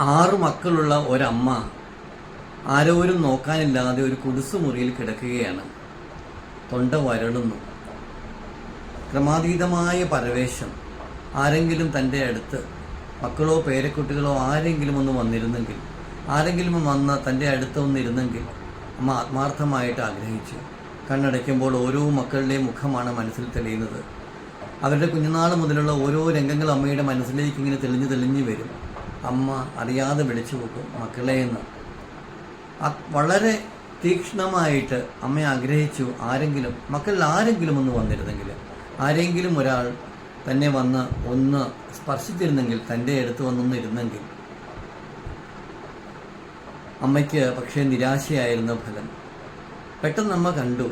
ആറ് മക്കളുള്ള ഒരമ്മ ആരോരും നോക്കാനില്ലാതെ ഒരു കുടിസ് മുറിയിൽ കിടക്കുകയാണ്. തൊണ്ട വരളുന്നു. ക്രമാതീതമായ പരവേശം. ആരെങ്കിലും തന്റെ അടുത്ത് മക്കളോ പേരക്കുട്ടികളോ ആരെങ്കിലും ഒന്ന് വന്നിരുന്നെങ്കിൽ ആരെങ്കിലും വന്ന് തന്റെ അടുത്ത് ഒന്നിരുന്നെങ്കിൽ അമ്മ ആത്മാർത്ഥമായിട്ട് ആഗ്രഹിച്ചു. കണ്ണടയ്ക്കുമ്പോൾ ഓരോ മക്കളുടെയും മുഖമാണ് മനസ്സിൽ തെളിയുന്നത്. അവരുടെ കുഞ്ഞുനാൾ മുതലുള്ള ഓരോ രംഗങ്ങളും അമ്മയുടെ മനസ്സിലേക്ക് ഇങ്ങനെ തെളിഞ്ഞു തെളിഞ്ഞു വരും. അമ്മ അറിയാതെ വിളിച്ചു വെക്കും മക്കളെ എന്ന് വളരെ തീക്ഷ്ണമായിട്ട് അമ്മ ആഗ്രഹിച്ചു ആരെങ്കിലും മക്കളിൽ ആരെങ്കിലും ഒന്ന് വന്നിരുന്നെങ്കിൽ. ആരെങ്കിലും ഒരാൾ തന്നെ വന്ന് ഒന്ന് സ്പർശിച്ചിരുന്നെങ്കിൽ തന്റെ അടുത്ത് വന്നൊന്ന് ഇരുന്നെങ്കിൽ. അമ്മയ്ക്ക് പക്ഷേ നിരാശയായിരുന്നു ഫലം. പെട്ടെന്ന് അമ്മ കണ്ടു.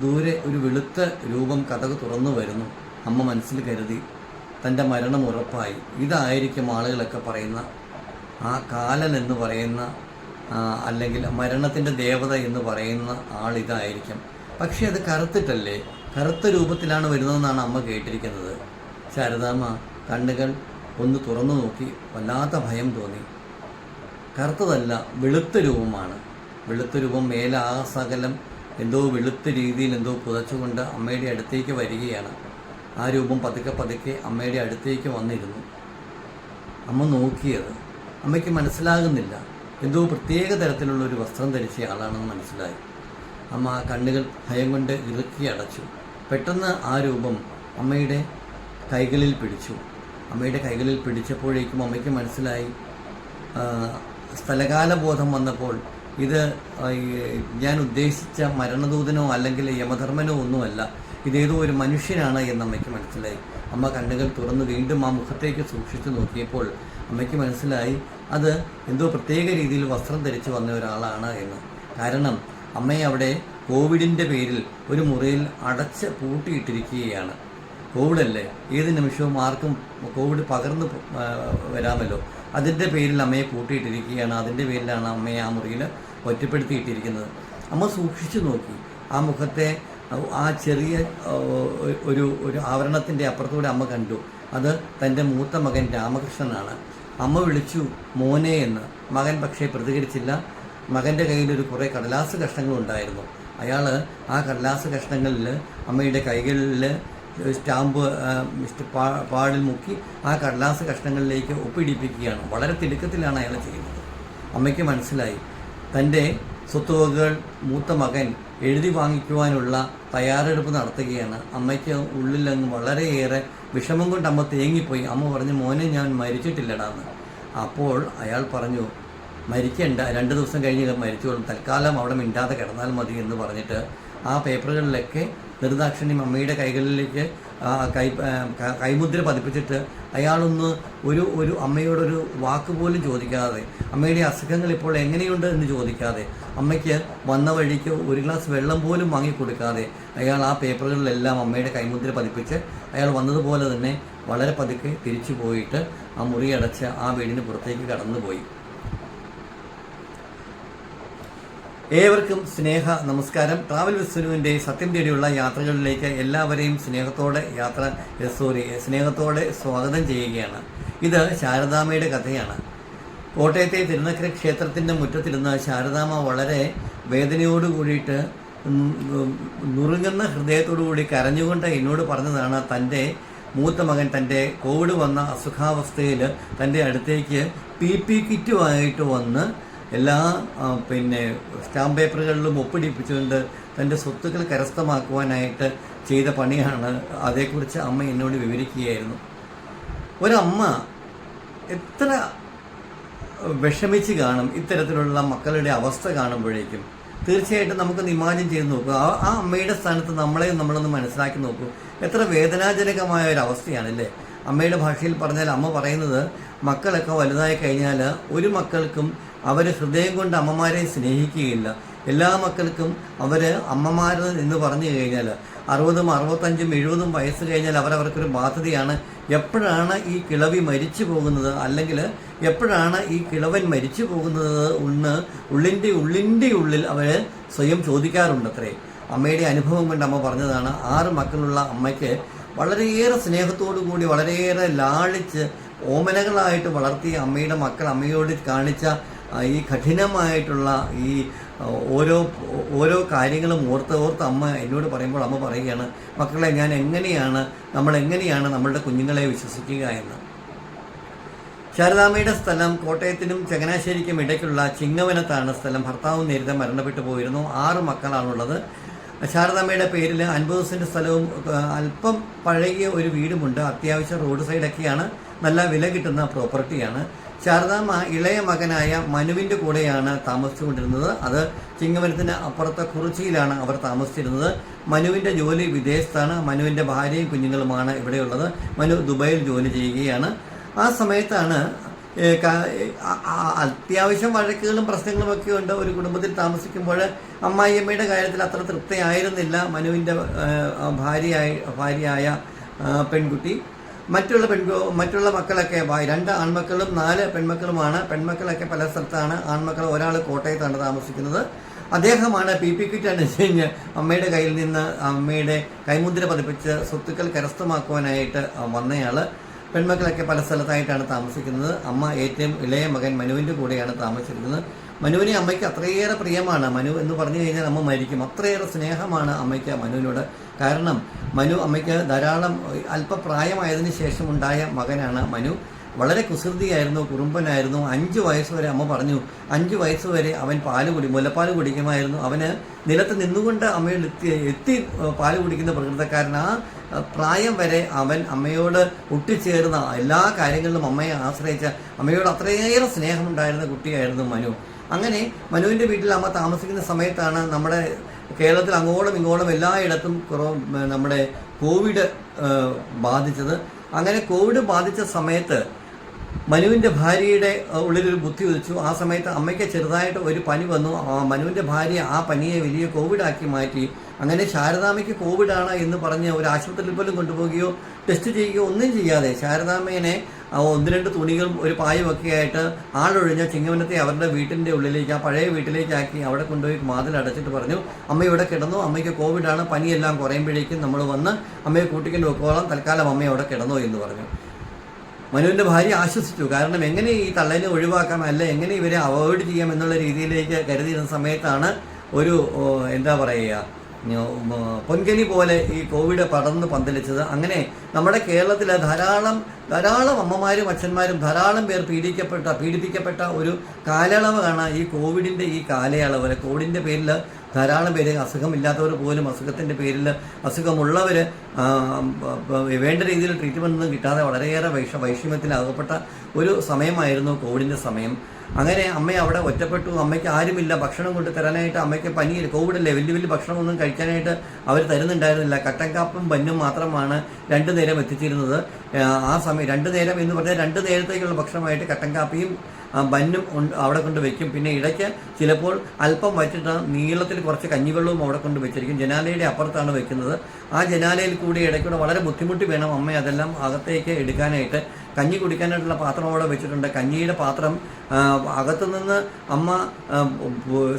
ദൂരെ ഒരു വെളുത്ത രൂപം കഥക് തുറന്നു വരുന്നു. അമ്മ മനസ്സിൽ കരുതി തന്റെ മരണം ഉറപ്പായി. ഇതായിരിക്കും ആളുകളൊക്കെ പറയുന്ന ആ കാലൻ എന്ന് പറയുന്ന അല്ലെങ്കിൽ മരണത്തിന്റെ ദേവത എന്ന് പറയുന്ന ആൾ ഇതായിരിക്കും. പക്ഷേ അത് കറുത്തിട്ടല്ലേ? കറുത്ത രൂപത്തിലാണ് വരുന്നതെന്നാണ് അമ്മ കേട്ടിരിക്കുന്നത്. ശാരദാമ്മ കണ്ണുകൾ ഒന്ന് തുറന്നു നോക്കി വല്ലാത്ത ഭയം തോന്നി. കറുത്തതല്ല വെളുത്ത രൂപമാണ്. വെളുത്ത രൂപം മേലാസകലം എന്തോ വെളുത്ത രീതിയിൽ എന്തോ പുതച്ചുകൊണ്ട് അമ്മയുടെ അടുത്തേക്ക് വരികയാണ്. ആ രൂപം പതുക്കെ പതുക്കെ അമ്മയുടെ അടുത്തേക്ക് വന്നിരുന്നു. അമ്മ നോക്കിയത് അമ്മയ്ക്ക് മനസ്സിലാകുന്നില്ല. എന്തോ പ്രത്യേക തരത്തിലുള്ള ഒരു വസ്ത്രം ധരിച്ച ആളാണെന്ന് മനസ്സിലായി. അമ്മ കണ്ണുകൾ ഭയം കൊണ്ട് ഇറുക്കി അടച്ചു. പെട്ടെന്ന് ആ രൂപം അമ്മയുടെ കൈകളിൽ പിടിച്ചു. അമ്മയുടെ കൈകളിൽ പിടിച്ചപ്പോഴേക്കും അമ്മയ്ക്ക് മനസ്സിലായി സ്ഥലകാല ബോധം വന്നപ്പോൾ ഇത് ഞാൻ ഉദ്ദേശിച്ച മരണദൂതനോ അല്ലെങ്കിൽ യമധർമ്മനോ ഒന്നുമല്ല. ഇതേതോ ഒരു മനുഷ്യനാണ് എന്ന് അമ്മയ്ക്ക് മനസ്സിലായി. അമ്മ കണ്ണുകൾ തുറന്ന് വീണ്ടും ആ മുഖത്തേക്ക് സൂക്ഷിച്ചു നോക്കിയപ്പോൾ അമ്മയ്ക്ക് മനസ്സിലായി അത് എന്തോ പ്രത്യേക രീതിയിൽ വസ്ത്രം ധരിച്ചു വന്ന ഒരാളാണ് എന്ന്. കാരണം അമ്മയെ അവിടെ കോവിഡിന്റെ പേരിൽ ഒരു മുറിയിൽ അടച്ച് പൂട്ടിയിട്ടിരിക്കുകയാണ്. കോവിഡല്ലേ? ഏത് നിമിഷവും ആർക്കും കോവിഡ് പകർന്നു വരാമല്ലോ. അതിന്റെ പേരിൽ അമ്മയെ പൂട്ടിയിട്ടിരിക്കുകയാണ്. അതിന്റെ പേരിലാണ് അമ്മയെ ആ മുറിയിൽ ഒറ്റപ്പെടുത്തിയിട്ടിരിക്കുന്നത്. അമ്മ സൂക്ഷിച്ചു നോക്കി. ആ മുഖത്തെ ആ ചെറിയ ഒരു ഒരു ആവരണത്തിന്റെ അപ്പുറത്തൂടെ അമ്മ കണ്ടു. അത് തന്റെ മൂത്ത മകൻ രാമകൃഷ്ണനാണ്. അമ്മ വിളിച്ചു മോനെ എന്ന്. മകൻ പക്ഷേ പ്രതികരിച്ചില്ല. മകന്റെ കയ്യിൽ ഒരു കുറേ കടലാസ് കഷ്ണങ്ങളുണ്ടായിരുന്നു അയാൾ ആ കടലാസ് കഷ്ണങ്ങളിൽ അമ്മയുടെ കൈകളിൽ സ്റ്റാമ്പ് പാടിൽ മുക്കി ആ കടലാസ് കഷ്ണങ്ങളിലേക്ക് ഒപ്പിടിപ്പിക്കുകയാണ്. വളരെ തിടുക്കത്തിലാണ് അയാൾ ചെയ്യുന്നത്. അമ്മയ്ക്ക് മനസ്സിലായി. തന്റെ സ്വത്തുവകകൾ മൂത്ത മകൻ എഴുതി വാങ്ങിക്കുവാനുള്ള തയ്യാറെടുപ്പ് നടത്തുകയാണ്. അമ്മയ്ക്ക് ഉള്ളിലങ്ങ് വളരെയേറെ വിഷമം കൊണ്ട് അമ്മ തേങ്ങിപ്പോയി. അമ്മ പറഞ്ഞു മോനെ ഞാൻ മരിച്ചിട്ടില്ലടാന്ന് അപ്പോൾ അയാൾ പറഞ്ഞു മരിക്കണ്ട രണ്ട് ദിവസം കഴിഞ്ഞ് മരിച്ചോളും. തൽക്കാലം അവിടെ മിണ്ടാതെ കിടന്നാൽ മതി എന്ന് പറഞ്ഞിട്ട് ആ പേപ്പറുകളിലൊക്കെ നിർദാക്ഷിണ്യം അമ്മയുടെ കൈകളിലേക്ക് കൈ കൈമുദ്ര പതിപ്പിച്ചിട്ട് അയാളൊന്ന് ഒരു ഒരു അമ്മയോടൊരു വാക്ക് പോലും ചോദിക്കാതെ അമ്മയുടെ അസുഖങ്ങൾ ഇപ്പോൾ എങ്ങനെയുണ്ട് എന്ന് ചോദിക്കാതെ അമ്മയ്ക്ക് വന്ന വഴിക്ക് ഒരു ഗ്ലാസ് വെള്ളം പോലും വാങ്ങിക്കൊടുക്കാതെ അയാൾ ആ പേപ്പറുകളിലെല്ലാം അമ്മയുടെ കൈമുദ്ര പതിപ്പിച്ച് അയാൾ വന്നതുപോലെ തന്നെ വളരെ പതുക്കെ തിരിച്ചു പോയിട്ട് ആ മുറി അടച്ച് ആ വീടിന് പുറത്തേക്ക് കടന്നുപോയി. ഏവർക്കും സ്നേഹ നമസ്കാരം. ട്രാവൽ വിസ്സുനുവിന്റെ സത്യം തേടിയുള്ള യാത്രകളിലേക്ക് എല്ലാവരെയും സ്നേഹത്തോടെ യാത്ര സോറി സ്നേഹത്തോടെ സ്വാഗതം ചെയ്യുകയാണ്. ഇത് ശാരദാമ്മയുടെ കഥയാണ്. കോട്ടയത്തെ തിരുനക്കര ക്ഷേത്രത്തിന്റെ മുറ്റത്തിരുന്ന ശാരദാമ്മ വളരെ വേദനയോട് കൂടിയിട്ട് നുറുങ്ങുന്ന ഹൃദയത്തോടു കൂടി കരഞ്ഞുകൊണ്ട് എന്നോട് പറഞ്ഞതാണ് തന്റെ മൂത്ത മകൻ തന്റെ കോവിഡ് വന്ന അസുഖാവസ്ഥയിൽ തന്റെ അടുത്തേക്ക് പി പി കിറ്റുമായിട്ട് വന്ന് എല്ലാ പിന്നെ സ്റ്റാമ്പ് പേപ്പറുകളിലും ഒപ്പിടിപ്പിച്ചുകൊണ്ട് തന്റെ സ്വത്തുക്കൾ കരസ്ഥമാക്കുവാനായിട്ട് ചെയ്ത പണിയാണ് അതേക്കുറിച്ച് അമ്മ എന്നോട് വിവരിക്കുകയായിരുന്നു. ഒരമ്മ എത്ര വിഷമിച്ച് കാണും ഇത്തരത്തിലുള്ള മക്കളുടെ അവസ്ഥ കാണുമ്പോഴേക്കും. തീർച്ചയായിട്ടും നമുക്കൊന്ന് ഇമാജിൻ ചെയ്ത് നോക്കുക ആ അമ്മയുടെ സ്ഥാനത്ത് നമ്മളെ നമ്മളൊന്ന് മനസ്സിലാക്കി നോക്കൂ. എത്ര വേദനാജനകമായ ഒരു അവസ്ഥയാണല്ലേ അമ്മയുടെ ഭാഷയിൽ പറഞ്ഞാൽ അമ്മ പറയുന്നത് മക്കളൊക്കെ വലുതായി കഴിഞ്ഞാൽ ഒരു മക്കൾക്കും അവർ ഹൃദയം കൊണ്ട് അമ്മമാരെ സ്നേഹിക്കുകയില്ല. എല്ലാ മക്കൾക്കും അവർ അമ്മമാർ എന്ന് പറഞ്ഞു കഴിഞ്ഞാൽ അറുപതും അറുപത്തഞ്ചും എഴുപതും വയസ്സ് കഴിഞ്ഞാൽ അവരവർക്കൊരു ബാധ്യതയാണ്. എപ്പോഴാണ് ഈ കിളവി മരിച്ചു പോകുന്നത്? അല്ലെങ്കിൽ എപ്പോഴാണ് ഈ കിളവൻ മരിച്ചു പോകുന്നത് ഉണ്ണ് ഉള്ളിന്റെ ഉള്ളിന്റെ ഉള്ളിൽ അവർ സ്വയം ചോദിക്കാറുണ്ട് അത്രേ അമ്മയുടെ അനുഭവം കൊണ്ട് അമ്മ പറഞ്ഞതാണ് ആറ് മക്കളുള്ള അമ്മയ്ക്ക് വളരെയേറെ സ്നേഹത്തോടു കൂടി വളരെയേറെ ലാളിച്ച് ഓമനകളായിട്ട് വളർത്തിയ അമ്മയുടെ മക്കൾ അമ്മയോട് കാണിച്ച ഈ കഠിനമായിട്ടുള്ള ഈ ഓരോ ഓരോ കാര്യങ്ങളും ഓർത്ത് ഓർത്ത് അമ്മ എന്നോട് പറയുമ്പോൾ അമ്മ പറയുകയാണ് മക്കളെ ഞാൻ എങ്ങനെയാണ് നമ്മൾ എങ്ങനെയാണ് നമ്മളുടെ കുഞ്ഞുങ്ങളെ വിശ്വസിക്കുക എന്ന്? ശാരദാമ്മയുടെ സ്ഥലം കോട്ടയത്തിനും ചങ്ങനാശ്ശേരിക്കും ഇടയ്ക്കുള്ള ചിങ്ങവനത്താണ് സ്ഥലം. ഭർത്താവ് നേരത്തെ മരണപ്പെട്ടു പോയിരുന്നു. ആറ് മക്കളാണുള്ളത്. ശാരദാമ്മയുടെ പേരിൽ അൻപത് സെന്റ് സ്ഥലവും അല്പം പഴകിയ ഒരു വീടുമുണ്ട്. അത്യാവശ്യം റോഡ് സൈഡൊക്കെയാണ്. നല്ല വില കിട്ടുന്ന പ്രോപ്പർട്ടിയാണ്. ശാരദാമ്മ ഇളയ മകനായ മനുവിന്റെ കൂടെയാണ് താമസിച്ചുകൊണ്ടിരുന്നത്. അത് ചിങ്ങമരത്തിന് അപ്പുറത്തെ കുറിച്ചിയിലാണ് അവർ താമസിച്ചിരുന്നത്. മനുവിന്റെ ജോലി വിദേശത്താണ്. മനുവിന്റെ ഭാര്യയും കുഞ്ഞുങ്ങളുമാണ് ഇവിടെയുള്ളത്. മനു ദുബായിൽ ജോലി ചെയ്യുകയാണ്. ആ സമയത്താണ് അത്യാവശ്യം വഴക്കുകളും പ്രശ്നങ്ങളും ഒക്കെ ഉണ്ട്. ഒരു കുടുംബത്തിൽ താമസിക്കുമ്പോൾ അമ്മായിയമ്മയുടെ കാര്യത്തിൽ അത്ര തൃപ്തിയായിരുന്നില്ല. മനുവിന്റെ ഭാര്യയായി ഭാര്യയായ പെൺകുട്ടി. മറ്റുള്ള പെൺ മറ്റുള്ള മക്കളൊക്കെ രണ്ട് ആൺമക്കളും നാല് പെൺമക്കളുമാണ്. പെൺമക്കളൊക്കെ പല സ്ഥലത്താണ്. ആൺമക്കൾ ഒരാൾ കോട്ടയത്താണ് താമസിക്കുന്നത്. അദ്ദേഹമാണ് പി പി കിറ്റ് അനുസരിച്ച് അമ്മയുടെ കയ്യിൽ നിന്ന് അമ്മയുടെ കൈമുദ്ര പതിപ്പിച്ച് സ്വത്തുക്കൾ കരസ്ഥമാക്കുവാനായിട്ട് വന്നയാൾ പെൺമക്കളൊക്കെ പല സ്ഥലത്തായിട്ടാണ് താമസിക്കുന്നത്. അമ്മ ഏറ്റവും ഇളയ മകൻ മനുവിന്റെ കൂടെയാണ് താമസിച്ചിരിക്കുന്നത് മനുവിനെ അമ്മയ്ക്ക് അത്രയേറെ പ്രിയമാണ്. മനു എന്ന് പറഞ്ഞു കഴിഞ്ഞാൽ അമ്മ മരിക്കും. അത്രയേറെ സ്നേഹമാണ് അമ്മയ്ക്ക് മനുവിനോട്. കാരണം മനു അമ്മയ്ക്ക് ധാരാളം അല്പപ്രായമായതിനു ശേഷം ഉണ്ടായ മകനാണ് മനു. വളരെ കുസൃതിയായിരുന്നു കുറുമ്പനായിരുന്നു. അഞ്ച് വയസ്സ് വരെ അമ്മ പറഞ്ഞു അഞ്ച് വയസ്സ് വരെ അവൻ പാൽ കുടി മുലപ്പാൽ കുടിക്കുമായിരുന്നു. അവന് നിലത്ത് നിന്നുകൊണ്ട് അമ്മയിൽ എത്തി എത്തി പാൽ കുടിക്കുന്ന പ്രകൃതക്കാരൻ. ആ പ്രായം വരെ അവൻ അമ്മയോട് ഒട്ടിച്ചേർന്ന എല്ലാ കാര്യങ്ങളിലും അമ്മയെ ആശ്രയിച്ച അമ്മയോട് അത്രയേറെ സ്നേഹമുണ്ടായിരുന്ന കുട്ടിയായിരുന്നു മനു. അങ്ങനെ മനുവിന്റെ വീട്ടിൽ അമ്മ താമസിക്കുന്ന സമയത്താണ് നമ്മുടെ കേരളത്തിൽ അങ്ങോളം ഇങ്ങോളം എല്ലായിടത്തും കുറവ് നമ്മുടെ കോവിഡ് ബാധിച്ചത്. അങ്ങനെ കോവിഡ് ബാധിച്ച സമയത്ത് മനുവിന്റെ ഭാര്യയുടെ ഉള്ളിലൊരു ബുദ്ധി ഉദിച്ചു. ആ സമയത്ത് അമ്മയ്ക്ക് ചെറുതായിട്ട് ഒരു പനി വന്നു. മനുവിന്റെ ഭാര്യ ആ പനിയെ വലിയ കോവിഡാക്കി മാറ്റി. അങ്ങനെ ശാരദാമ്മയ്ക്ക് കോവിഡാണ് എന്ന് പറഞ്ഞ് ഒരു ആശുപത്രിയിൽ പോലും കൊണ്ടുപോവുകയോ ടെസ്റ്റ് ചെയ്യുകയോ ഒന്നും ചെയ്യാതെ ശാരദാമ്മേനെ ഒന്ന് രണ്ട് തുണികളും ഒരു പായുമൊക്കെ ആയിട്ട് ആളൊഴിഞ്ഞ ചിങ്ങവനത്തെ അവരുടെ വീട്ടിന്റെ ഉള്ളിലേക്ക് ആ പഴയ വീട്ടിലേക്കാക്കി അവിടെ കൊണ്ടുപോയി മാതിൽ അടച്ചിട്ട് പറഞ്ഞു അമ്മ ഇവിടെ കിടന്നു. അമ്മയ്ക്ക് കോവിഡാണ്. പനിയെല്ലാം കുറയുമ്പോഴേക്കും നമ്മൾ വന്ന് അമ്മയെ കൂട്ടിക്കൊണ്ട് വെക്കോളാം തൽക്കാലം അമ്മ അവിടെ കിടന്നു എന്ന് പറഞ്ഞു. മനുവിന്റെ ഭാര്യ ആശ്വസിച്ചു. കാരണം എങ്ങനെ ഈ തള്ളനെ ഒഴിവാക്കാം അല്ല എങ്ങനെ ഇവരെ അവോയ്ഡ് ചെയ്യാം എന്നുള്ള രീതിയിലേക്ക് കരുതിയിരുന്ന സമയത്താണ് ഒരു എന്താ പറയുക പൊൻകനി പോലെ ഈ കോവിഡ് പടർന്ന് പന്തലിച്ചത്. അങ്ങനെ നമ്മുടെ കേരളത്തിലെ ധാരാളം ധാരാളം അമ്മമാരും അച്ഛന്മാരും ധാരാളം പേർ പീഡിക്കപ്പെട്ട പീഡിപ്പിക്കപ്പെട്ട ഒരു കാലയളവാണ് ഈ കോവിഡിന്റെ ഈ കാലയളവ്. കോവിഡിന്റെ പേരിൽ ധാരാളം പേര് അസുഖമില്ലാത്തവർ പോലും അസുഖത്തിന്റെ പേരിൽ അസുഖമുള്ളവർ വേണ്ട രീതിയിൽ ട്രീറ്റ്മെന്റ് ഒന്നും കിട്ടാതെ വളരെയേറെ വൈഷ വൈഷമ്യത്തിലകപ്പെട്ട ഒരു സമയമായിരുന്നു കോവിഡിന്റെ സമയം. അങ്ങനെ അമ്മ അവിടെ ഒറ്റപ്പെട്ടു. അമ്മയ്ക്ക് ആരുമില്ല. ഭക്ഷണം കൊണ്ട് തരാനായിട്ട് അമ്മയ്ക്ക് പനിയിൽ കോവിഡല്ലേ വലിയ വലിയ ഭക്ഷണമൊന്നും കഴിക്കാനായിട്ട് അവർ തരുന്നുണ്ടായിരുന്നില്ല. കട്ടൻ പന്നും മാത്രമാണ് രണ്ടു നേരം എത്തിച്ചിരുന്നത്. ആ, സമയം രണ്ടു നേരം എന്ന് പറഞ്ഞാൽ രണ്ട് നേരത്തേക്കുള്ള ഭക്ഷണമായിട്ട് കട്ടൻ കാപ്പിയും ആ, ബന്നും അവിടെ കൊണ്ട് വെക്കും. പിന്നെ ഇടയ്ക്ക് ചിലപ്പോൾ അല്പം വച്ചിട്ട് നീളത്തിൽ കുറച്ച് കഞ്ഞിവെള്ളവും അവിടെ കൊണ്ട് വെച്ചിരിക്കും. ജനാലയുടെ അപ്പുറത്താണ് വെക്കുന്നത്. ആ ജനാലയിൽ കൂടി ഇടയ്ക്കൂടെ വളരെ ബുദ്ധിമുട്ടി വേണം അമ്മ അതെല്ലാം അകത്തേക്ക് എടുക്കാനായിട്ട്. കഞ്ഞി കുടിക്കാനായിട്ടുള്ള പാത്രം അവിടെ വെച്ചിട്ടുണ്ട്. കഞ്ഞിയുടെ പാത്രം അകത്തു നിന്ന് അമ്മ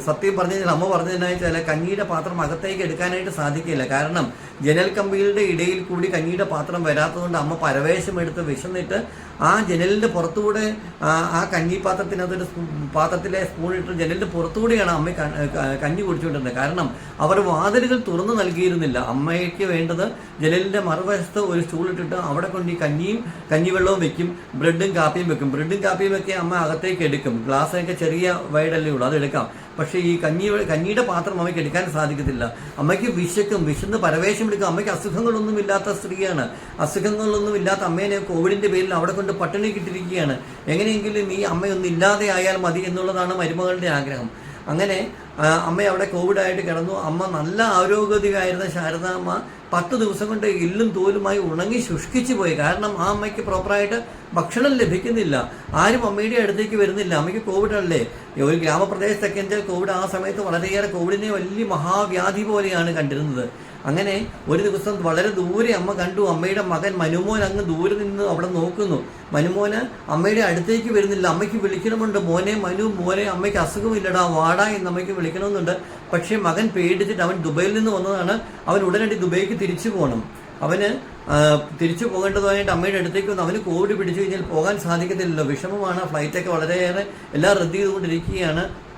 സത്യം പറഞ്ഞു അമ്മ പറഞ്ഞതിനായി ചില കഞ്ഞിയുടെ പാത്രം അകത്തേക്ക് എടുക്കാനായിട്ട് സാധിക്കില്ല. കാരണം ജനൽ കമ്പികളുടെ ഇടയിൽ കൂടി കഞ്ഞിയുടെ പാത്രം വരാത്തതുകൊണ്ട് അമ്മ പരവേശം എടുത്ത് വിശന്നിട്ട് ആ ജനലിന്റെ പുറത്തുകൂടെ ആ കഞ്ഞി പാത്രത്തിനകത്തൊരു പാത്രത്തിലെ സ്പൂൺ ഇട്ട് ജനലിന്റെ പുറത്തുകൂടെയാണ് അമ്മ കഞ്ഞി കുടിച്ചുകൊണ്ടിരുന്നത്. കാരണം അവർ വാതിലുകൾ തുറന്നു നൽകിയിരുന്നില്ല. അമ്മയ്ക്ക് വേണ്ടത് ജനലിന്റെ മറുവശത്ത് ഒരു സ്റ്റൂളിട്ടിട്ട് അവിടെ കൊണ്ട് ഈ കഞ്ഞിയും കഞ്ഞിവെള്ളവും വെക്കും ബ്രെഡും കാപ്പിയും വെക്കും. ബ്രെഡും കാപ്പിയും ഒക്കെ അമ്മ അകത്തേക്ക് എടുക്കും. ഗ്ലാസ്സൊക്കെ ചെറിയ വൈഡല്ലേ ഉള്ളൂ അതെടുക്കാം പക്ഷേ ഈ കഞ്ഞി കഞ്ഞിയുടെ പാത്രം അമ്മയ്ക്ക് എടുക്കാൻ സാധിക്കത്തില്ല. അമ്മയ്ക്ക് വിശക്കും വിശന്ന് പരവേശം എടുക്കും. അമ്മയ്ക്ക് അസുഖങ്ങളൊന്നും ഇല്ലാത്ത സ്ത്രീയാണ്. അസുഖങ്ങളൊന്നും ഇല്ലാത്ത അമ്മേനെ കോവിഡിന്റെ പേരിൽ അവിടെ കൊണ്ട് പട്ടിണി കിട്ടിരിക്കുകയാണ് എങ്ങനെയെങ്കിലും ഈ അമ്മയൊന്നും ഇല്ലാതെ ആയാൽ മതി എന്നുള്ളതാണ് മരുമകളുടെ ആഗ്രഹം. അങ്ങനെ അമ്മ അവിടെ കോവിഡായിട്ട് കിടന്നു. അമ്മ നല്ല ആരോഗ്യവതിയായിരുന്ന ശാരദാമ്മ പത്ത് ദിവസം കൊണ്ട് എല്ലും തോലുമായി ഉണങ്ങി ശുഷ്കിച്ചു പോയി. കാരണം ആ അമ്മയ്ക്ക് പ്രോപ്പറായിട്ട് ഭക്ഷണം ലഭിക്കുന്നില്ല. ആരും അമ്മയുടെ അടുത്തേക്ക് വരുന്നില്ല. അമ്മയ്ക്ക് കോവിഡ് അല്ലേ ഒരു ഗ്രാമപ്രദേശത്തൊക്കെ എന്താ കോവിഡ് ആ സമയത്ത് വളരെയേറെ കോവിഡിനെ വലിയ മഹാവ്യാധി പോലെയാണ് കണ്ടിരുന്നത്. അങ്ങനെ ഒരു ദിവസം വളരെ ദൂരെ അമ്മ കണ്ടു. അമ്മയുടെ മകൻ മനുമോൻ അങ്ങ് ദൂരെ നിന്ന് അവിടെ നോക്കുന്നു. മനുമോന് അമ്മയുടെ അടുത്തേക്ക് വരുന്നില്ല. അമ്മയ്ക്ക് വിളിക്കണമുണ്ട്. മോനെ മനു മോനെ അമ്മയ്ക്ക് അസുഖമില്ലടാ. വാടാ എന്ന് അമ്മയ്ക്ക് വിളിക്കണമെന്നുണ്ട്. പക്ഷേ മകൻ പേടിച്ചിട്ട് അവൻ ദുബൈയിൽ നിന്ന് വന്നതാണ്. അവൻ ഉടനടി ദുബൈക്ക് തിരിച്ചു പോകണം അവന് തിരിച്ചു പോകേണ്ടതായിട്ട് അമ്മയുടെ അടുത്തേക്ക് വന്ന് അവന് കോവിഡ് പിടിച്ചു കഴിഞ്ഞാൽ പോകാൻ സാധിക്കത്തില്ലല്ലോ. വിഷമമാണ്. ഫ്ലൈറ്റൊക്കെ വളരെയേറെ എല്ലാം റദ്ദ് ചെയ്തുകൊണ്ടിരിക്കുകയാണ്.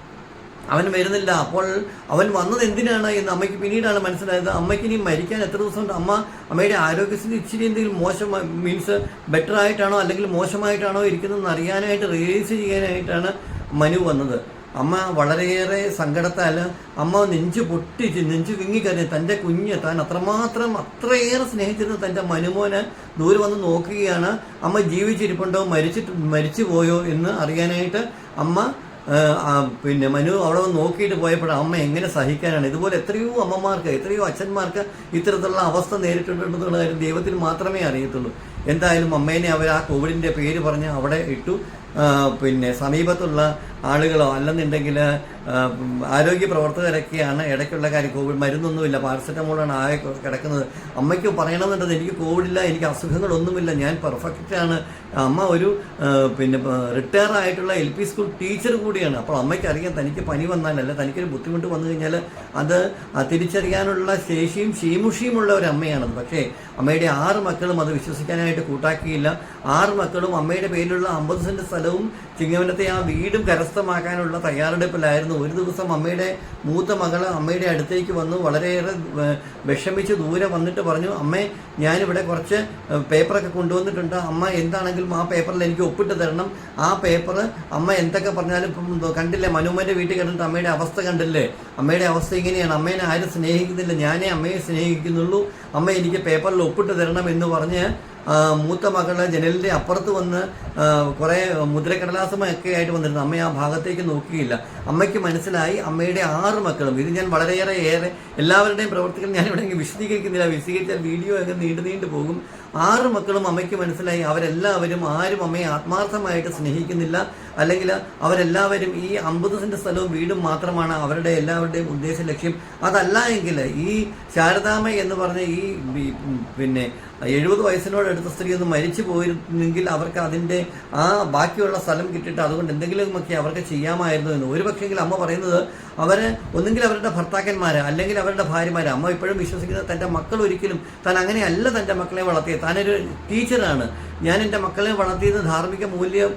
അവൻ വരുന്നില്ല. അപ്പോൾ അവൻ വന്നത് എന്തിനാണ് എന്ന് അമ്മയ്ക്ക് പിന്നീടാണ് മനസ്സിലായത്. അമ്മയ്ക്ക് ഇനി മരിക്കാൻ എത്ര ദിവസമുണ്ട്? അമ്മ അമ്മയുടെ ആരോഗ്യസ്ഥിതി ഇച്ചിരി എന്തെങ്കിലും മോശം മീൻസ് ബെറ്റർ ആയിട്ടാണോ അല്ലെങ്കിൽ മോശമായിട്ടാണോ ഇരിക്കുന്നതെന്ന് അറിയാനായിട്ട് റിയലൈസ് ചെയ്യാനായിട്ടാണ് മനു വന്നത്. അമ്മ വളരെയേറെ സങ്കടത്താൽ അമ്മ നെഞ്ച് പൊട്ടിച്ച് നെഞ്ച് വിങ്ങിക്കറിഞ്ഞ് തന്റെ കുഞ്ഞ് താൻ അത്രമാത്രം അത്രയേറെ സ്നേഹിച്ചിരുന്ന തന്റെ മനുമോനെ ദൂരെ വന്ന് നോക്കുകയാണ്. അമ്മ ജീവിച്ചിരിപ്പുണ്ടോ? മരിച്ചിട്ട് മരിച്ചു പോയോ എന്ന് അറിയാനായിട്ട് അമ്മ പിന്നെ മനു അവിടെ നോക്കിയിട്ട് പോയപ്പോൾ അമ്മ എങ്ങനെ സഹിക്കാനാണ്? ഇതുപോലെ എത്രയോ അമ്മമാർക്ക് എത്രയോ അച്ഛന്മാർക്ക് ഇത്തരത്തിലുള്ള അവസ്ഥ നേരിട്ടിട്ടുണ്ടെന്നുള്ള കാര്യം ദൈവത്തിന് മാത്രമേ അറിയത്തുള്ളൂ. എന്തായാലും അമ്മേനെ അവർ ആ കോവിഡിന്റെ പേര് പറഞ്ഞ് അവിടെ ഇട്ടു. പിന്നെ സമീപത്തുള്ള ആളുകളോ അല്ലെന്നുണ്ടെങ്കിൽ ആരോഗ്യ പ്രവർത്തകരൊക്കെയാണ് ഇടയ്ക്കുള്ള കാര്യം കോവിഡ് മരുന്നൊന്നുമില്ല പാരസെറ്റമോളാണ് ആകെ കിടക്കുന്നത്. അമ്മയ്ക്ക് പറയണമെന്നുണ്ടത് എനിക്ക് കോവിഡില്ല എനിക്ക് അസുഖങ്ങളൊന്നുമില്ല ഞാൻ പെർഫെക്റ്റാണ് അമ്മ ഒരു പിന്നെ റിട്ടയർ ആയിട്ടുള്ള എൽ പി സ്കൂൾ ടീച്ചർ കൂടിയാണ്. അപ്പോൾ അമ്മയ്ക്ക് അറിയാം തനിക്ക് പനി വന്നാലല്ല തനിക്കൊരു ബുദ്ധിമുട്ട് വന്നു കഴിഞ്ഞാൽ അത് തിരിച്ചറിയാനുള്ള ശേഷിയും ക്ഷീമുഷിയുമുള്ള ഒരു അമ്മയാണത്. പക്ഷേ അമ്മയുടെ ആറ് മക്കളും അത് വിശ്വസിക്കാനായിട്ട് കൂട്ടാക്കിയില്ല. ആറ് മക്കളും അമ്മയുടെ പേരിലുള്ള അമ്പത് സെന്റ് സ്ഥലവും ചിങ്ങവനത്തെ ആ വീടും കരസ്ഥമാക്കാനുള്ള തയ്യാറെടുപ്പിലായിരുന്നു. ഒരു ദിവസം അമ്മയുടെ മൂത്ത മകൾ അമ്മയുടെ അടുത്തേക്ക് വന്നു വളരെയേറെ വിഷമിച്ച് ദൂരെ വന്നിട്ട് പറഞ്ഞു അമ്മേ ഞാനിവിടെ കുറച്ച് പേപ്പറൊക്കെ കൊണ്ടുവന്നിട്ടുണ്ട്. അമ്മ എന്താണെങ്കിലും ആ പേപ്പറിൽ എനിക്ക് ഒപ്പിട്ട് തരണം. ആ പേപ്പർ അമ്മ എന്തൊക്കെ പറഞ്ഞാലും കണ്ടില്ലേ? മനുമന്റെ വീട്ടിൽ കിടന്നിട്ട് അമ്മയുടെ അവസ്ഥ കണ്ടില്ലേ? അമ്മയുടെ അവസ്ഥ ഇങ്ങനെയാണ്. അമ്മേനെ ആരും സ്നേഹിക്കുന്നില്ല. ഞാനേ അമ്മയെ സ്നേഹിക്കുന്നുള്ളൂ. അമ്മ എനിക്ക് പേപ്പറിൽ ഒപ്പിട്ട് തരണം എന്ന് പറഞ്ഞ് മൂത്ത മകൾ ജനലിന്റെ അപ്പുറത്ത് വന്ന് കുറേ മുദ്രക്കടലാസമൊക്കെ ആയിട്ട് വന്നിരുന്നു. അമ്മ ആ ഭാഗത്തേക്ക് നോക്കിയില്ല. അമ്മയ്ക്ക് മനസ്സിലായി അമ്മയുടെ ആറ് മക്കളും. ഇത് ഞാൻ വളരെയേറെ ഏറെ എല്ലാവരുടെയും പ്രവർത്തികൾ ഇങ്ങ് വിശദീകരിക്കുന്നില്ല. വിശദീകരിച്ചാൽ വീഡിയോ ഒക്കെ നീണ്ടു നീണ്ടു പോകും. ആറ് മക്കളും അമ്മയ്ക്ക് മനസ്സിലായി. അവരെല്ലാവരും ആരും അമ്മയെ ആത്മാർത്ഥമായിട്ട് സ്നേഹിക്കുന്നില്ല. അല്ലെങ്കിൽ അവരെല്ലാവരും ഈ അമ്പത് സെന്റ് സ്ഥലവും വീടും മാത്രമാണ് അവരുടെ എല്ലാവരുടെയും ഉദ്ദേശ ലക്ഷ്യം. അതല്ല എങ്കിൽ ഈ ശാരദാമ്മ എന്ന് പറഞ്ഞ ഈ പിന്നെ എഴുപത് വയസ്സിനോട് അടുത്ത സ്ത്രീ ഒന്ന് മരിച്ചു പോയിരുന്നെങ്കിൽ അവർക്ക് അതിന്റെ ആ ബാക്കിയുള്ള സ്ഥലം കിട്ടിയിട്ട് അതുകൊണ്ട് എന്തെങ്കിലുമൊക്കെ അവർക്ക് ചെയ്യാമായിരുന്നു എന്ന്. ഒരു പക്ഷേങ്കിൽ അമ്മ പറയുന്നത് അവർ ഒന്നുകിൽ അവരുടെ ഭർത്താക്കന്മാർ അല്ലെങ്കിൽ അവരുടെ ഭാര്യമാര്. അമ്മ ഇപ്പോഴും വിശ്വസിക്കുന്നത് തന്റെ മക്കൾ ഒരിക്കലും താൻ അങ്ങനെയല്ല തന്റെ മക്കളെ വളർത്തിയത്. താനൊരു ടീച്ചറാണ്. ഞാൻ എന്റെ മക്കളെ വളർത്തിയത് ധാർമ്മിക മൂല്യം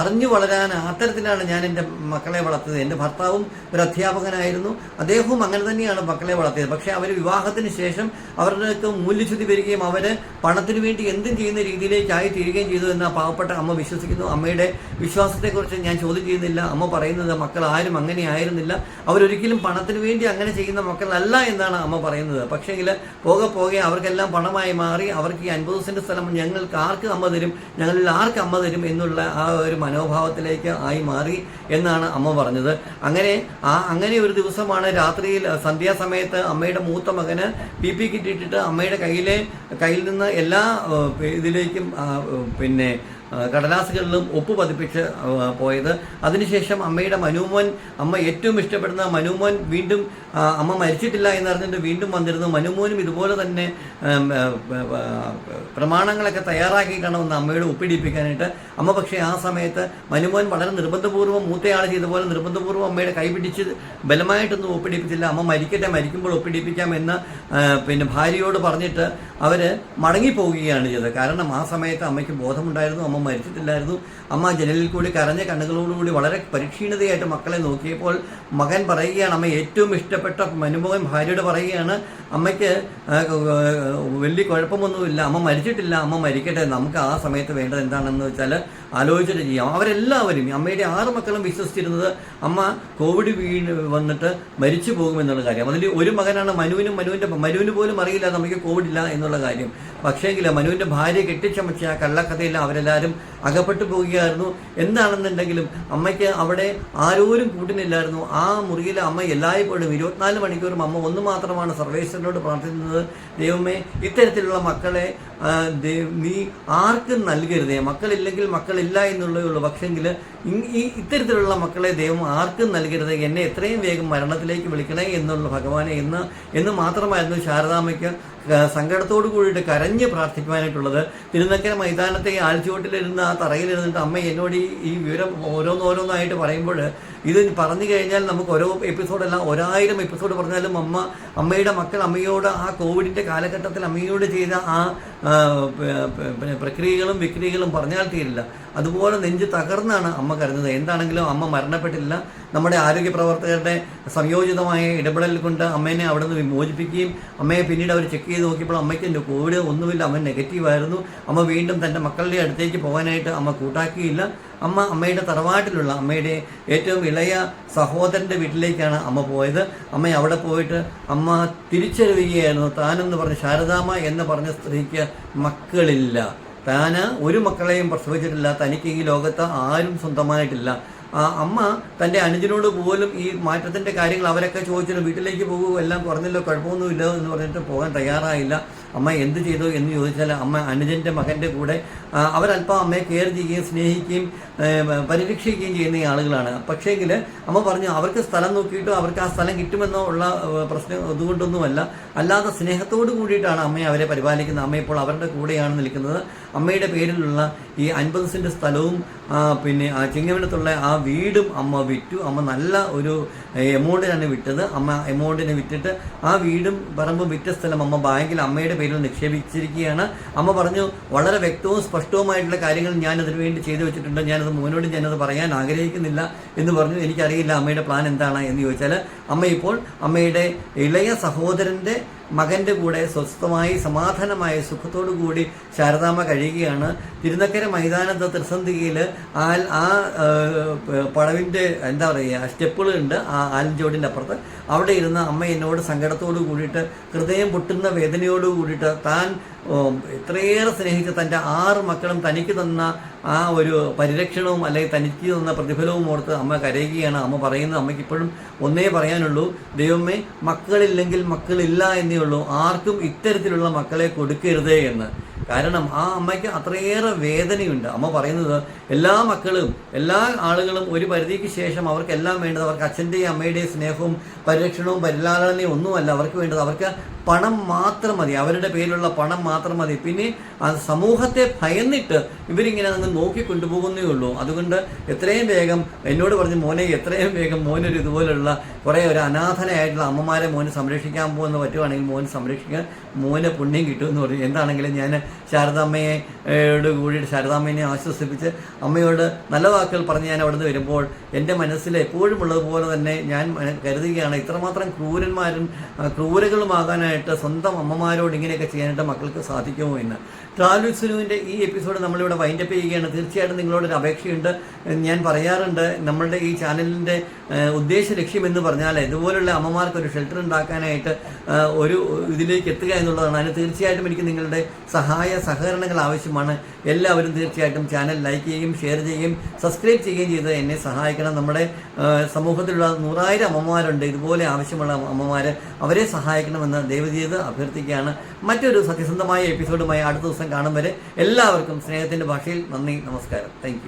അറിഞ്ഞു വളരാൻ അത്തരത്തിലാണ് ഞാൻ എന്റെ മക്കളെ വളർത്തിയത്. എന്റെ ഭർത്താവും ഒരു അധ്യാപകനായിരുന്നു. അദ്ദേഹവും അങ്ങനെ തന്നെയാണ് മക്കളെ വളർത്തിയത്. പക്ഷേ അവർ വിവാഹത്തിന് ശേഷം അവർക്ക് മൂല്യച്യുതി വരികയും അവർ പണത്തിന് വേണ്ടി എന്തും ചെയ്യുന്ന രീതിയിലേക്കായി തീരുകയും ചെയ്തു എന്ന് പാവപ്പെട്ട അമ്മ വിശ്വസിക്കുന്നു. അമ്മയുടെ വിശ്വാസത്തെക്കുറിച്ച് ഞാൻ ചോദ്യം ചെയ്യുന്നില്ല. അമ്മ പറയുന്നത് മക്കൾ ആരും അങ്ങനെ ആയിരുന്നില്ല. അവരൊരിക്കലും പണത്തിന് വേണ്ടി അങ്ങനെ ചെയ്യുന്ന മക്കളല്ല എന്നാണ് അമ്മ പറയുന്നത്. പക്ഷേങ്കിൽ പോകെ പോകെ അവർക്കെല്ലാം പണമായി മാറി അവർക്ക് ഈ അൻപത് സെന്റ് സ്ഥലം ഞങ്ങൾക്ക് ആർക്ക് അമ്മ തരും? ഞങ്ങളിൽ ആർക്ക് അമ്മ തരും എന്നുള്ള ആ ഒരു മനോഭാവത്തിലേക്ക് ആയി മാറി എന്നാണ് അമ്മ പറഞ്ഞത്. അങ്ങനെ ആ അങ്ങനെ ഒരു ദിവസമാണ് രാത്രിയിൽ സന്ധ്യാസമയത്ത് അമ്മയുടെ മൂത്ത മകന് പി പി കിട്ടിയിട്ടിട്ട് അമ്മയുടെ കയ്യിലെ കയ്യിൽ നിന്ന് എല്ലാ ഇതിലേക്കും പിന്നെ കടലാസുകളിലും ഒപ്പ് പതിപ്പിച്ച് പോയത്. അതിനുശേഷം അമ്മയുടെ മനുമോൻ അമ്മ ഏറ്റവും ഇഷ്ടപ്പെടുന്ന മനുമോൻ വീണ്ടും അമ്മ മരിച്ചിട്ടില്ല എന്ന് അറിഞ്ഞിട്ട് വീണ്ടും വന്നിരുന്നു. മനുമോനും ഇതുപോലെ തന്നെ പ്രമാണങ്ങളൊക്കെ തയ്യാറാക്കിയിട്ടാണ് വന്ന് അമ്മയോട് ഒപ്പിടിപ്പിക്കാനായിട്ട് അമ്മ പക്ഷേ ആ സമയത്ത് മനുമോൻ വളരെ നിർബന്ധപൂർവം മൂത്തയാൾ ചെയ്ത പോലെ നിർബന്ധപൂർവം അമ്മയുടെ കൈപിടിച്ച് ബലമായിട്ടൊന്നും ഒപ്പിടിപ്പിച്ചില്ല അമ്മ മരിക്കട്ടെ മരിക്കുമ്പോൾ ഒപ്പിടിപ്പിക്കാം എന്ന് പിന്നെ ഭാര്യയോട് പറഞ്ഞിട്ട് അവർ മടങ്ങിപ്പോവുകയാണ് ചെയ്തത്. കാരണം ആ സമയത്ത് അമ്മയ്ക്ക് ബോധമുണ്ടായിരുന്നു. അമ്മ മരിച്ചിട്ടില്ലായിരുന്നു. അമ്മ ജനലിൽ കൂടി കരഞ്ഞ കണ്ണുകളോടുകൂടി വളരെ പരിക്ഷീണതയായിട്ട് മക്കളെ നോക്കിയപ്പോൾ മകൻ പറയുകയാണ് അമ്മ ഏറ്റവും ഇഷ്ടപ്പെട്ട മനുമോഹൻ ഭാര്യയോട് പറയുകയാണ് അമ്മയ്ക്ക് വലിയ കുഴപ്പമൊന്നുമില്ല. അമ്മ മരിച്ചിട്ടില്ല. അമ്മ മരിക്കട്ടെ. നമുക്ക് ആ സമയത്ത് വേണ്ടത് എന്താണെന്ന് വെച്ചാൽ ആലോചിച്ചിട്ട് ചെയ്യാം. അവരെല്ലാവരും അമ്മയുടെ ആറ് മക്കളും വിശ്വസിച്ചിരുന്നത് അമ്മ കോവിഡ് വീണ് വന്നിട്ട് മരിച്ചു പോകുമെന്നുള്ള കാര്യം. അതിൽ ഒരു മകനാണ് മനുവിനും മനുവിന്റെ മനുവിന് പോലും അറിയില്ല നമുക്ക് കോവിഡ് ഇല്ല എന്നുള്ള കാര്യം. പക്ഷേങ്കിൽ മനുവിന്റെ ഭാര്യ കെട്ടിച്ചമച്ച ആ കള്ളക്കഥയിൽ അവരെല്ലാവരും അകപ്പെട്ടു പോവുകയായിരുന്നു എന്താണെന്നുണ്ടെങ്കിലും അമ്മയ്ക്ക് അവിടെ ആരോരും കൂട്ടിനില്ലായിരുന്നു. ആ മുറിയിൽ അമ്മ എല്ലായ്പ്പോഴും ഇരുപത്തിനാല് മണിക്കൂറും അമ്മ ഒന്ന് മാത്രമാണ് സർവേശ്വരനോട് പ്രാർത്ഥിക്കുന്നത് ദൈവമേ ഇത്തരത്തിലുള്ള മക്കളെ നീ ആർക്കും നൽകരുതേ. മക്കളില്ലെങ്കിൽ മക്കളില്ല എന്നുള്ളേ ഉള്ളൂ. പക്ഷെങ്കിൽ ഈ ഇത്തരത്തിലുള്ള മക്കളെ ദൈവം ആർക്കും നൽകരുത്. എന്നെ എത്രയും വേഗം മരണത്തിലേക്ക് വിളിക്കണേ എന്നുള്ള ഭഗവാനെ എന്ന് എന്ന് മാത്രമായിരുന്നു ശാരദാമ്മയ്ക്ക് ക- സങ്കടത്തോടു കൂടിയിട്ട് കരഞ്ഞ് പ്രാർത്ഥിക്കുവാനായിട്ടുള്ളത് തിരുനക്കര മൈതാനത്തെ ആൽച്ചുവട്ടിലിരുന്ന് ആ തറയിലിരുന്നിട്ട് അമ്മ എന്നോട് ഈ വിവരം ഓരോന്നോരോന്നായിട്ട് പറയുമ്പോൾ ഇത് പറഞ്ഞു കഴിഞ്ഞാൽ നമുക്ക് ഓരോ എപ്പിസോഡെല്ലാം ഒരായിരം എപ്പിസോഡ് പറഞ്ഞാലും അമ്മ അമ്മയുടെ മക്കൾ അമ്മയോട് ആ കോവിഡിന്റെ കാലഘട്ടത്തിൽ അമ്മയോട് ചെയ്ത ആ പ്രക്രിയകളും വിക്രിയകളും പറഞ്ഞാൽ തീരില്ല. അതുപോലെ നെഞ്ച് തകർന്നാണ് അമ്മ കരുതുന്നത് എന്താണെങ്കിലും അമ്മ മരണപ്പെട്ടില്ല. നമ്മുടെ ആരോഗ്യ പ്രവർത്തകരുടെ സംയോജിതമായ ഇടപെടൽ കൊണ്ട് അമ്മേനെ അവിടെ നിന്ന് വിമോചിപ്പിക്കുകയും അമ്മയെ പിന്നീട് അവർ ചെക്ക് ചെയ്ത് നോക്കിയപ്പോൾ അമ്മയ്ക്ക് എന്റെ കോവിഡ് ഒന്നുമില്ല. അമ്മ നെഗറ്റീവായിരുന്നു അമ്മ വീണ്ടും തന്റെ മക്കളുടെ അടുത്തേക്ക് പോകാനായിട്ട് അമ്മ കൂട്ടാക്കിയില്ല. അമ്മ അമ്മയുടെ തറവാട്ടിലുള്ള അമ്മയുടെ ഏറ്റവും ഇളയ സഹോദരന്റെ വീട്ടിലേക്കാണ് അമ്മ പോയത്. അമ്മ അവിടെ പോയിട്ട് അമ്മ തിരിച്ചറിയുകയായിരുന്നു. താനെന്ന് പറഞ്ഞ ശാരദാമ്മ എന്ന് പറഞ്ഞ സ്ത്രീക്ക് മക്കളില്ല. താന് ഒരു മക്കളെയും പ്രസവിച്ചിട്ടില്ല. തനിക്ക് ഈ ലോകത്ത് ആരും സ്വന്തമായിട്ടില്ല. അമ്മ തന്റെ അനുജനോട് പോലും ഈ മാറ്റത്തിന്റെ കാര്യങ്ങൾ അവരൊക്കെ ചോദിച്ചിട്ട് വീട്ടിലേക്ക് പോകുമോ എല്ലാം കുറഞ്ഞല്ലോ കുഴപ്പമൊന്നുമില്ല എന്ന് പറഞ്ഞിട്ട് പോകാൻ തയ്യാറായില്ല. അമ്മ എന്ത് ചെയ്തു എന്ന് ചോദിച്ചാൽ അമ്മ അനുജന്റെ മകന്റെ കൂടെ അവരല്പം അമ്മയെ കെയർ ചെയ്യുകയും സ്നേഹിക്കുകയും പരിരക്ഷിക്കുകയും ചെയ്യുന്ന ആളുകളാണ്. പക്ഷേങ്കിൽ അമ്മ പറഞ്ഞു അവർക്ക് സ്ഥലം നോക്കിയിട്ട് അവർക്ക് ആ സ്ഥലം കിട്ടുമെന്നോ ഉള്ള പ്രശ്നം അതുകൊണ്ടൊന്നുമല്ല. അല്ലാതെ സ്നേഹത്തോട് കൂടിയിട്ടാണ് അമ്മയെ അവരെ പരിപാലിക്കുന്നത്. അമ്മ ഇപ്പോൾ അവരുടെ കൂടെയാണ് നിൽക്കുന്നത്. അമ്മയുടെ പേരിലുള്ള ഈ അൻപത് സെന്റ് സ്ഥലവും പിന്നെ ആ ചിങ്ങവനത്തുള്ള ആ വീടും അമ്മ വിറ്റു. അമ്മ നല്ല ഒരു എമൗണ്ടിനാണ് വിറ്റത് അമ്മ എമൗണ്ടിനെ വിറ്റിട്ട് ആ വീടും പറമ്പും വിറ്റ സ്ഥലം അമ്മ ബാങ്കിൽ അമ്മയുടെ പേരിൽ നിക്ഷേപിച്ചിരിക്കുകയാണ്. അമ്മ പറഞ്ഞു വളരെ വ്യക്തവും സ്പഷ്ടവുമായിട്ടുള്ള കാര്യങ്ങൾ ഞാൻ അതിനു വേണ്ടി ചെയ്തു വെച്ചിട്ടുണ്ട്. ഞാനത് മോനോട് ഞാനത് പറയാൻ ആഗ്രഹിക്കുന്നില്ല എന്ന് പറഞ്ഞു. എനിക്കറിയില്ല അമ്മയുടെ പ്ലാൻ എന്താണ്? എന്ന് ചോദിച്ചാൽ അമ്മ ഇപ്പോൾ അമ്മയുടെ ഇളയ സഹോദരന്റെ മകന്റെ കൂടെ സ്വസ്ഥമായി സമാധാനമായ സുഖത്തോടു കൂടി ശാരദാമ്മ കഴിയുകയാണ്. തിരുനക്കര മൈതാനത്ത് ത്രിസന്ധികയിൽ ആൽ ആ പടവിന്റെ എന്താ പറയുക സ്റ്റെപ്പുകളുണ്ട് ആ ആലിഞ്ചോടിന്റെ അപ്പുറത്ത്. അവിടെ ഇരുന്ന അമ്മ എന്നോട് സങ്കടത്തോട് കൂടിയിട്ട് ഹൃദയം പൊട്ടുന്ന വേദനയോട് കൂടിയിട്ട് താൻ ഇത്രയേറെ സ്നേഹിച്ച തന്റെ ആറ് മക്കളും തനിക്ക് തന്ന ആ ഒരു പരിരക്ഷണവും അല്ലെങ്കിൽ തനിക്ക് തന്ന പ്രതിഫലവും ഓർത്ത് അമ്മ കരയുകയാണ്. അമ്മ പറയുന്നത് അമ്മയ്ക്ക് ഇപ്പോഴും ഒന്നേ പറയാനുള്ളൂ. ദൈവമേ മക്കളില്ലെങ്കിൽ മക്കളില്ല എന്നേ ഉള്ളൂ. ആർക്കും ഇത്തരത്തിലുള്ള മക്കളെ കൊടുക്കരുതേ എന്ന്. കാരണം ആ അമ്മയ്ക്ക് അത്രയേറെ വേദനയുണ്ട്. അമ്മ പറയുന്നത് എല്ലാ മക്കളും എല്ലാ ആളുകളും ഒരു പരിധിക്ക് ശേഷം അവർക്കെല്ലാം വേണ്ടത് അവർക്ക് അച്ഛന്റെയും അമ്മയുടെയും സ്നേഹവും പരിരക്ഷണവും പരിലാളനയും ഒന്നുമല്ല. അവർക്ക് വേണ്ടത് അവർക്ക് പണം മാത്രം മതി. അവരുടെ പേരിലുള്ള പണം മാത്രം മതി. പിന്നെ ആ സമൂഹത്തെ ഭയന്നിട്ട് ഇവരിങ്ങനെ അങ്ങ് നോക്കി കൊണ്ടുപോകുന്നേ ഉള്ളൂ. അതുകൊണ്ട് എത്രയും വേഗം എന്നോട് പറഞ്ഞ് മോനെ എത്രയും വേഗം മോനൊരു ഇതുപോലുള്ള കുറേ ഒരു അനാഥനായിട്ടുള്ള അമ്മമാരെ മോന് സംരക്ഷിക്കാൻ പോകുന്ന പറ്റുവാണെങ്കിൽ മോൻ സംരക്ഷിക്കാൻ മോന് പുണ്യം കിട്ടുമെന്ന് പറഞ്ഞു. എന്താണെങ്കിലും ഞാൻ ശാരദാമ്മയോട് കൂടിയിട്ട് കൂടി ശാരദാമ്മയെ ആശ്വസിപ്പിച്ച് അമ്മയോട് നല്ല വാക്കുകൾ പറഞ്ഞ് ഞാൻ അവിടെ വരുമ്പോൾ എന്റെ മനസ്സിൽ എപ്പോഴും ഉള്ളതുപോലെ തന്നെ ഞാൻ കരുതുകയാണ്. ഇത്രമാത്രം ക്രൂരന്മാരും ആ, ക്രൂരകളുമാകാനായിട്ട് സ്വന്തം അമ്മമാരോട് ഇങ്ങനെയൊക്കെ ചെയ്യാനായിട്ട് മക്കൾക്ക് സാധിക്കുമോ എന്ന്. ട്രാവൽ സുനുവിന്റെ ഈ എപ്പിസോഡ് നമ്മളിവിടെ വൈൻഡപ്പ് ചെയ്യുകയാണ്. തീർച്ചയായിട്ടും നിങ്ങളോടൊരു അപേക്ഷയുണ്ട്. ഞാൻ പറയാറുണ്ട് നമ്മളുടെ ഈ ചാനലിന്റെ ഉദ്ദേശ ലക്ഷ്യം എന്ന് പറഞ്ഞാൽ ഇതുപോലുള്ള അമ്മമാർക്ക് ഒരു ഷെൽട്ടർ ഉണ്ടാക്കാനായിട്ട് ഒരു ഇതിലേക്ക് എത്തുക എന്നുള്ളതാണ്. അതിന് തീർച്ചയായിട്ടും എനിക്ക് നിങ്ങളുടെ സഹായ സഹകരണങ്ങൾ ആവശ്യമാണ്. എല്ലാവരും തീർച്ചയായിട്ടും ചാനൽ ലൈക്ക് ചെയ്യുകയും ഷെയർ ചെയ്യുകയും സബ്സ്ക്രൈബ് ചെയ്യുകയും ചെയ്ത് എന്നെ സഹായിക്കണം. നമ്മുടെ സമൂഹത്തിലുള്ള നൂറായിരം അമ്മമാരുണ്ട്. ഇതുപോലെ ആവശ്യമുള്ള അമ്മമാർ അവരെ സഹായിക്കണമെന്ന് ദൈവജീത് അഭ്യർത്ഥിക്കുകയാണ്. മറ്റൊരു സത്യസന്ധമായ എപ്പിസോഡുമായി അടുത്ത ദിവസം കാണും വരെ എല്ലാവർക്കും സ്നേഹത്തിന്റെ ഭാഷയിൽ നന്ദി നമസ്കാരം. താങ്ക്